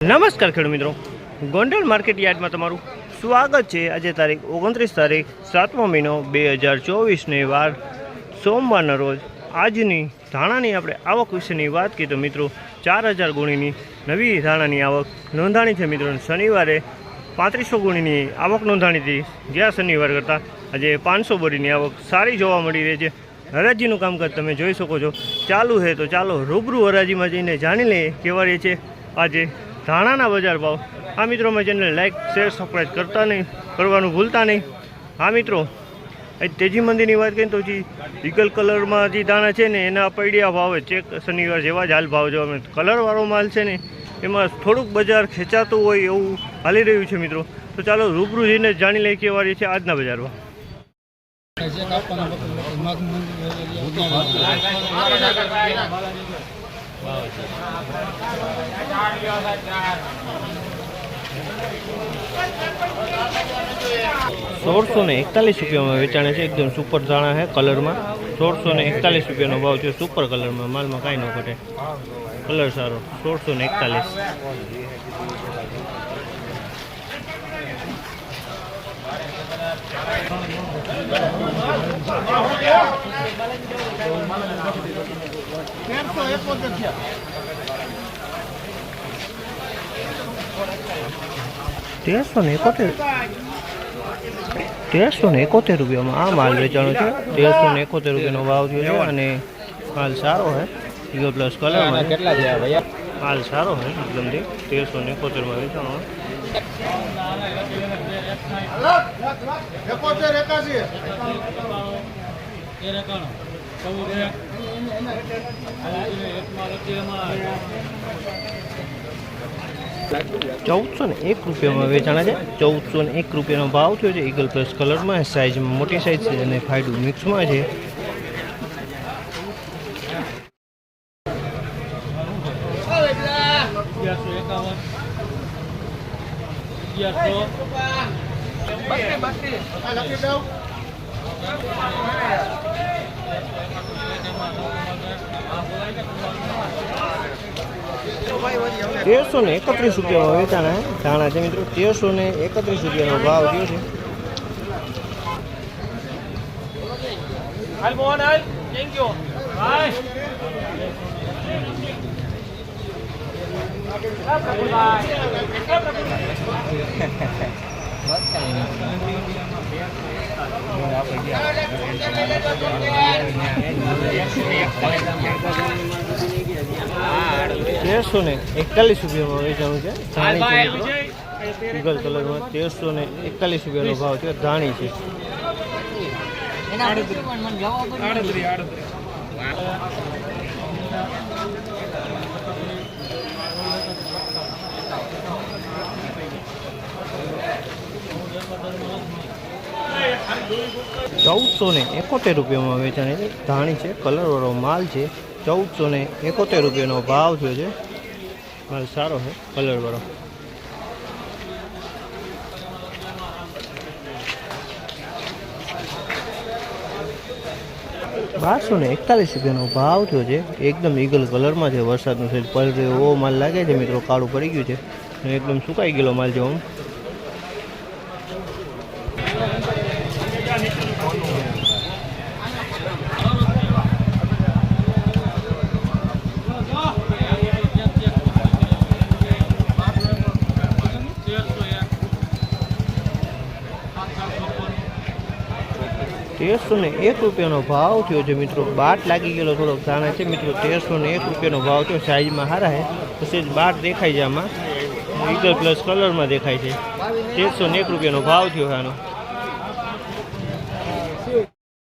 નમસ્કાર ખેડૂત મિત્રો. ગોંડલ માર્કેટ યાર્ડમાં તમારું સ્વાગત છે. આજે તારીખ ઓગણત્રીસ તારીખ સાતમો મહિનો બે હજાર ચોવીસને વાર. સોમવારના રોજ આજની ધાણાની આપણે આવક વિશેની વાત કરીએ તો મિત્રો ચાર હજાર ગુણીની નવી ધાણાની આવક નોંધાણી છે મિત્રો. શનિવારે પાંત્રીસો ગુણીની આવક નોંધાણી હતી. ગયા શનિવાર કરતાં આજે પાંચસો બોરીની આવક સારી જોવા મળી રહી છે. હરાજીનું કામકાજ તમે જોઈ શકો છો. ચાલુ છે તો ચાલો રૂબરૂ હરાજીમાં જઈને જાણી લઈએ કેવા રહે છે. આજે ધાણાના બજાર ભાવ. આ મિત્રો મેં ચેનલ લાઈક શેર સબસ્ક્રાઈબ કરતા નહીં, કરવાનું ભૂલતા નહીં. હા મિત્રો એ તેજી મંદિરની વાત કરીએ તો જે ઈગલ કલરમાં જે દાણા છે ને, એના પૈડિયા ભાવે ચેક શનિવાર જેવા જ હાલ ભાવ જોવા મળે કલરવાળો માલ છે ને, એમાં થોડુંક બજાર ખેંચાતું હોય એવું હાલી રહ્યું છે મિત્રો. તો ચાલો રૂબરૂ જઈને જાણી લઈએ કેવા રહી છે આજના બજારમાં સોળસો ને એકતાલીસ રૂપિયામાં વેચાણે છે. એકદમ સુપર ધાણા છે કલરમાં. સોળસો ને એકતાલીસ રૂપિયાનો ભાવ છે. સુપર કલરમાં. માલમાં કાંઈ ન ઘટે. કલર સારો. સોળસો ને એકતાલીસ. તેરસો ને એકોતેર. તેરસો ને એકોતેર રૂપિયામાં આ માલ વેચાણો છે તેરસો ને એકોતેર રૂપિયાનો ભાવ થયો છે અને માલ સારો છે ઈગો પ્લસ કલરમાં છે. કેટલા થયા ભાઈ? માલ સારો છે એકદમથી તેરસો ને એકોતેરમાં વેચાણો ચૌદસો ને એક રૂપિયામાં વેચાણા છે ચૌદસો ને એક રૂપિયાનો ભાવ થયો છે. ઈગલ પ્લસ કલરમાં સાઇઝમાં મોટી સાઇઝ છે અને ફાયડું મિક્સમાં છે. તેરસો ને એકત્રીસ રૂપિયામાં વેચાણા છે ધાણા છે મિત્રો તેરસો ને એકત્રીસ રૂપિયાનો ભાવ થયો છે. હાલ મોહન હાલ. થેન્ક યુ હાય તેરસો ને એકતાલીસ રૂપિયામાં વેચાણું છે. ઈગલ કલરમાં તેરસો ને એકતાલીસ રૂપિયાનો. ભાવ છે ધાણી છે ચૌદસો ને એકોતેર રૂપિયામાં વેચાણી છે ધાણી છે, કલરવાળો માલ છે. ચૌદસો ને એકોતેર રૂપિયાનો ભાવ થયો છે. માલ સારો છે, કલરવાળો. બારસો ને એકતાલીસ રૂપિયાનો ભાવ થયો છે. એકદમ ઈગલ કલરમાં છે. વરસાદનું સેજ પલરે એવો માલ લાગે છે મિત્રો. કાળું પડી ગયું છે. એકદમ સુકાઈ ગયેલો માલ છે તેરસો ને એક રૂપિયાનો ભાવ થયો છે મિત્રો. બાટ લાગી ગયેલો થોડોક જાણે છે. મિત્રો તેરસો ને એક રૂપિયાનો ભાવ થયો. સાઈઝમાં સારા છે પછી બાટ દેખાય છે આમાં. ઈગલ પ્લસ કલરમાં દેખાય છે. તેરસો ને એક રૂપિયાનો ભાવ થયો આનો.